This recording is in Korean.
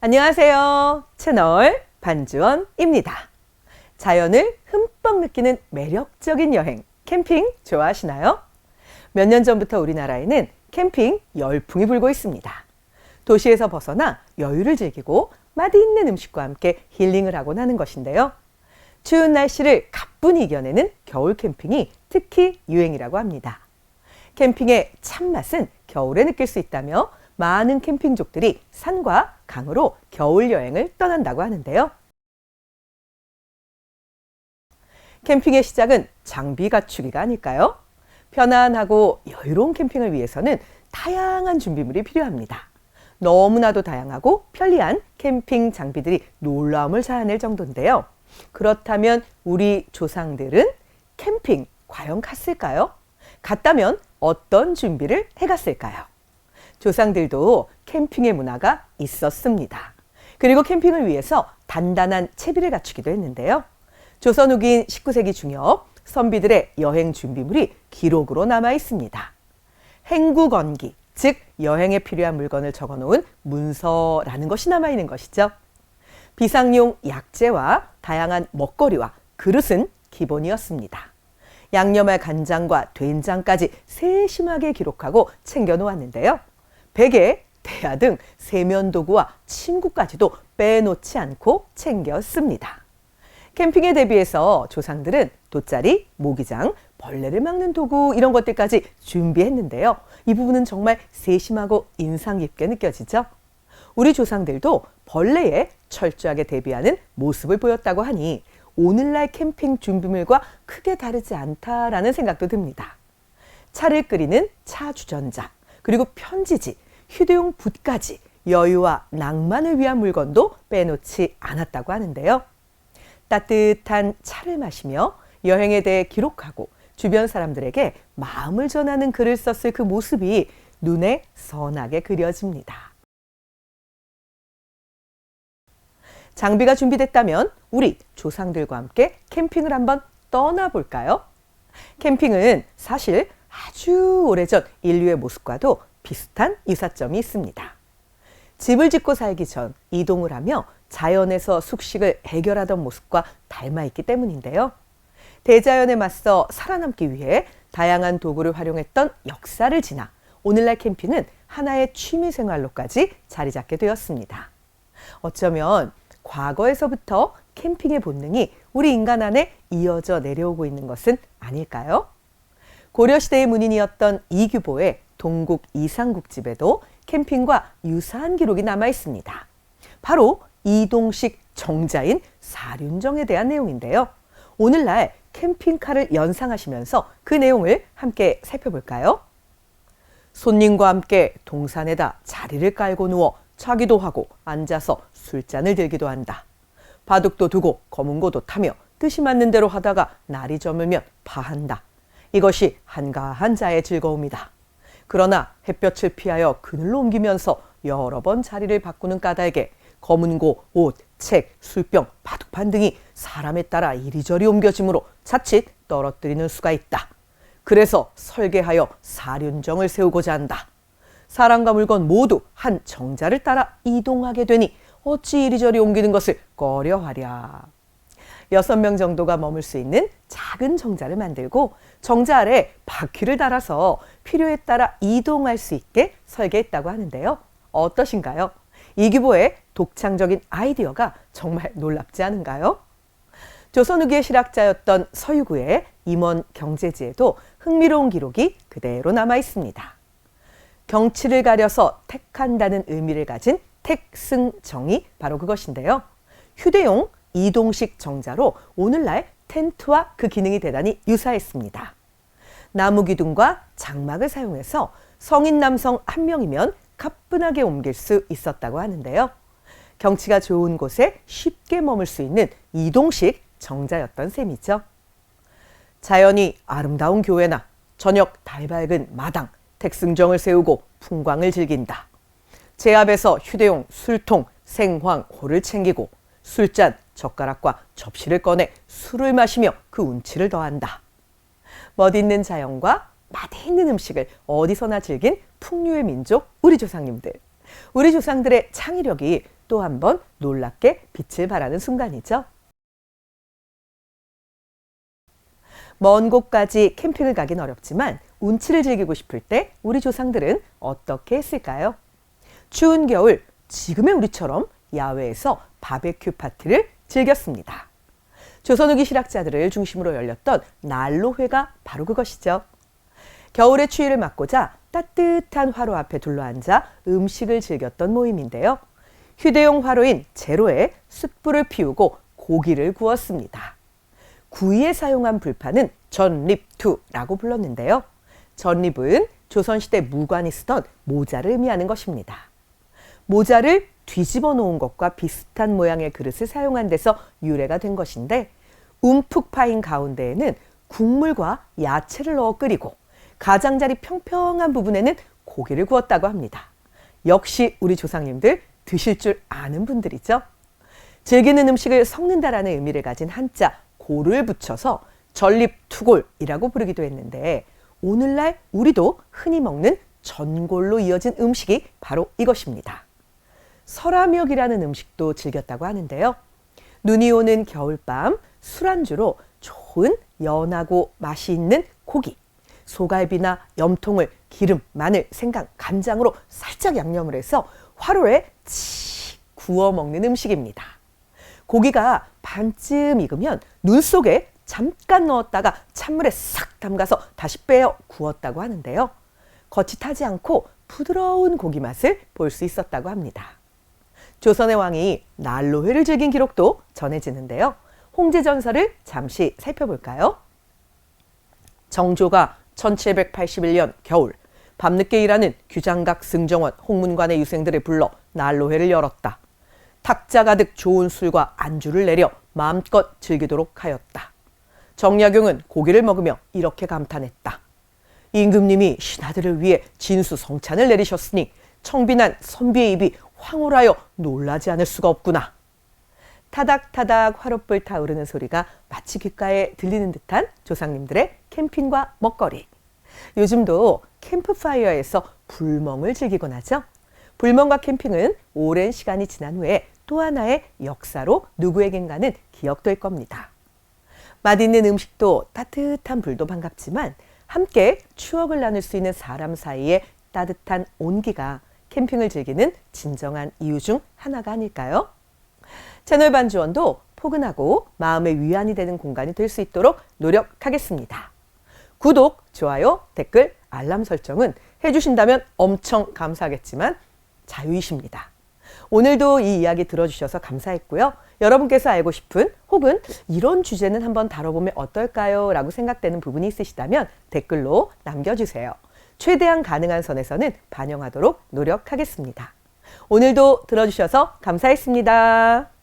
안녕하세요. 채널 반주원입니다. 자연을 흠뻑 느끼는 매력적인 여행, 캠핑 좋아하시나요? 몇 년 전부터 우리나라에는 캠핑 열풍이 불고 있습니다. 도시에서 벗어나 여유를 즐기고 맛있는 음식과 함께 힐링을 하곤 하는 것인데요. 추운 날씨를 가뿐히 이겨내는 겨울 캠핑이 특히 유행이라고 합니다. 캠핑의 참맛은 겨울에 느낄 수 있다며 많은 캠핑족들이 산과 강으로 겨울 여행을 떠난다고 하는데요. 캠핑의 시작은 장비 갖추기가 아닐까요? 편안하고 여유로운 캠핑을 위해서는 다양한 준비물이 필요합니다. 너무나도 다양하고 편리한 캠핑 장비들이 놀라움을 자아낼 정도인데요. 그렇다면 우리 조상들은 캠핑 과연 갔을까요? 갔다면 어떤 준비를 해갔을까요? 조상들도 캠핑의 문화가 있었습니다. 그리고 캠핑을 위해서 단단한 채비를 갖추기도 했는데요. 조선 후기인 19세기 중엽 선비들의 여행 준비물이 기록으로 남아 있습니다. 행구건기, 즉 여행에 필요한 물건을 적어 놓은 문서라는 것이 남아 있는 것이죠. 비상용 약재와 다양한 먹거리와 그릇은 기본이었습니다. 양념할 간장과 된장까지 세심하게 기록하고 챙겨 놓았는데요. 베개, 대야 등 세면 도구와 침구까지도 빼놓지 않고 챙겼습니다. 캠핑에 대비해서 조상들은 돗자리, 모기장, 벌레를 막는 도구 이런 것들까지 준비했는데요. 이 부분은 정말 세심하고 인상 깊게 느껴지죠. 우리 조상들도 벌레에 철저하게 대비하는 모습을 보였다고 하니 오늘날 캠핑 준비물과 크게 다르지 않다라는 생각도 듭니다. 차를 끓이는 차 주전자, 그리고 편지지, 휴대용 붓까지 여유와 낭만을 위한 물건도 빼놓지 않았다고 하는데요. 따뜻한 차를 마시며 여행에 대해 기록하고 주변 사람들에게 마음을 전하는 글을 썼을 그 모습이 눈에 선하게 그려집니다. 장비가 준비됐다면 우리 조상들과 함께 캠핑을 한번 떠나볼까요? 캠핑은 사실 아주 오래전 인류의 모습과도 비슷한 유사점이 있습니다. 집을 짓고 살기 전 이동을 하며 자연에서 숙식을 해결하던 모습과 닮아 있기 때문인데요. 대자연에 맞서 살아남기 위해 다양한 도구를 활용했던 역사를 지나 오늘날 캠핑은 하나의 취미 생활로까지 자리 잡게 되었습니다. 어쩌면 과거에서부터 캠핑의 본능이 우리 인간 안에 이어져 내려오고 있는 것은 아닐까요? 고려시대의 문인이었던 이규보의 동국 이상국집에도 캠핑과 유사한 기록이 남아 있습니다. 바로 이동식 정자인 사륜정에 대한 내용인데요. 오늘날 캠핑카를 연상하시면서 그 내용을 함께 살펴볼까요? 손님과 함께 동산에다 자리를 깔고 누워 자기도 하고 앉아서 술잔을 들기도 한다. 바둑도 두고 검은고도 타며 뜻이 맞는 대로 하다가 날이 저물면 파한다. 이것이 한가한 자의 즐거움이다. 그러나 햇볕을 피하여 그늘로 옮기면서 여러 번 자리를 바꾸는 까닭에 검은고, 옷, 책, 술병, 바둑판 등이 사람에 따라 이리저리 옮겨지므로 자칫 떨어뜨리는 수가 있다. 그래서 설계하여 사륜정을 세우고자 한다. 사람과 물건 모두 한 정자를 따라 이동하게 되니 어찌 이리저리 옮기는 것을 꺼려하랴. 여섯 명 정도가 머물 수 있는 작은 정자를 만들고 정자 아래 바퀴를 달아서 필요에 따라 이동할 수 있게 설계했다고 하는데요. 어떠신가요? 이규보의 독창적인 아이디어가 정말 놀랍지 않은가요? 조선 후기의 실학자였던 서유구의 임원 경제지에도 흥미로운 기록이 그대로 남아 있습니다. 경치를 가려서 택한다는 의미를 가진 택승정이 바로 그것인데요. 휴대용 이동식 정자로 오늘날 텐트와 그 기능이 대단히 유사했습니다. 나무 기둥과 장막을 사용해서 성인 남성 한 명이면 가뿐하게 옮길 수 있었다고 하는데요. 경치가 좋은 곳에 쉽게 머물 수 있는 이동식 정자였던 셈이죠. 자연이 아름다운 교회나 저녁 달 밝은 마당, 택승정을 세우고 풍광을 즐긴다. 제 앞에서 휴대용 술통, 생황, 호를 챙기고 술잔, 젓가락과 접시를 꺼내 술을 마시며 그 운치를 더한다. 멋있는 자연과 맛있는 음식을 어디서나 즐긴 풍류의 민족 우리 조상님들. 우리 조상들의 창의력이 또 한 번 놀랍게 빛을 발하는 순간이죠. 먼 곳까지 캠핑을 가긴 어렵지만 운치를 즐기고 싶을 때 우리 조상들은 어떻게 했을까요? 추운 겨울 지금의 우리처럼 야외에서 바베큐 파티를 즐겼습니다. 조선 후기 실학자들을 중심으로 열렸던 난로회가 바로 그것이죠. 겨울의 추위를 막고자 따뜻한 화로 앞에 둘러앉아 음식을 즐겼던 모임인데요. 휴대용 화로인 제로에 숯불을 피우고 고기를 구웠습니다. 구이에 사용한 불판은 전립투라고 불렀는데요. 전립은 조선시대 무관이 쓰던 모자를 의미하는 것입니다. 모자를 뒤집어 놓은 것과 비슷한 모양의 그릇을 사용한 데서 유래가 된 것인데 움푹 파인 가운데에는 국물과 야채를 넣어 끓이고 가장자리 평평한 부분에는 고기를 구웠다고 합니다. 역시 우리 조상님들 드실 줄 아는 분들이죠. 즐기는 음식을 섞는다라는 의미를 가진 한자 고를 붙여서 전립투골이라고 부르기도 했는데 오늘날 우리도 흔히 먹는 전골로 이어진 음식이 바로 이것입니다. 설화미역이라는 음식도 즐겼다고 하는데요. 눈이 오는 겨울밤 술안주로 좋은 연하고 맛이 있는 고기, 소갈비나 염통을 기름, 마늘, 생강, 간장으로 살짝 양념을 해서 화로에 치 구워 먹는 음식입니다. 고기가 반쯤 익으면 눈 속에 잠깐 넣었다가 찬물에 싹 담가서 다시 빼어 구웠다고 하는데요. 타지 않고 부드러운 고기 맛을 볼 수 있었다고 합니다. 조선의 왕이 난로회를 즐긴 기록도 전해지는데요. 홍제 전설을 잠시 살펴볼까요? 정조가 1781년 겨울 밤늦게 일하는 규장각 승정원 홍문관의 유생들을 불러 난로회를 열었다. 탁자 가득 좋은 술과 안주를 내려 마음껏 즐기도록 하였다. 정약용은 고기를 먹으며 이렇게 감탄했다. 임금님이 신하들을 위해 진수 성찬을 내리셨으니 청빈한 선비의 입이 황홀하여 놀라지 않을 수가 없구나. 타닥타닥 화롯불 타오르는 소리가 마치 귓가에 들리는 듯한 조상님들의 캠핑과 먹거리. 요즘도 캠프파이어에서 불멍을 즐기곤 하죠. 불멍과 캠핑은 오랜 시간이 지난 후에 또 하나의 역사로 누구에겐가는 기억될 겁니다. 맛있는 음식도 따뜻한 불도 반갑지만 함께 추억을 나눌 수 있는 사람 사이의 따뜻한 온기가 캠핑을 즐기는 진정한 이유 중 하나가 아닐까요? 채널 반주원도 포근하고 마음의 위안이 되는 공간이 될 수 있도록 노력하겠습니다. 구독, 좋아요, 댓글, 알람 설정은 해주신다면 엄청 감사하겠지만 자유이십니다. 오늘도 이 이야기 들어주셔서 감사했고요. 여러분께서 알고 싶은 혹은 이런 주제는 한번 다뤄보면 어떨까요? 라고 생각되는 부분이 있으시다면 댓글로 남겨주세요. 최대한 가능한 선에서는 반영하도록 노력하겠습니다. 오늘도 들어주셔서 감사했습니다.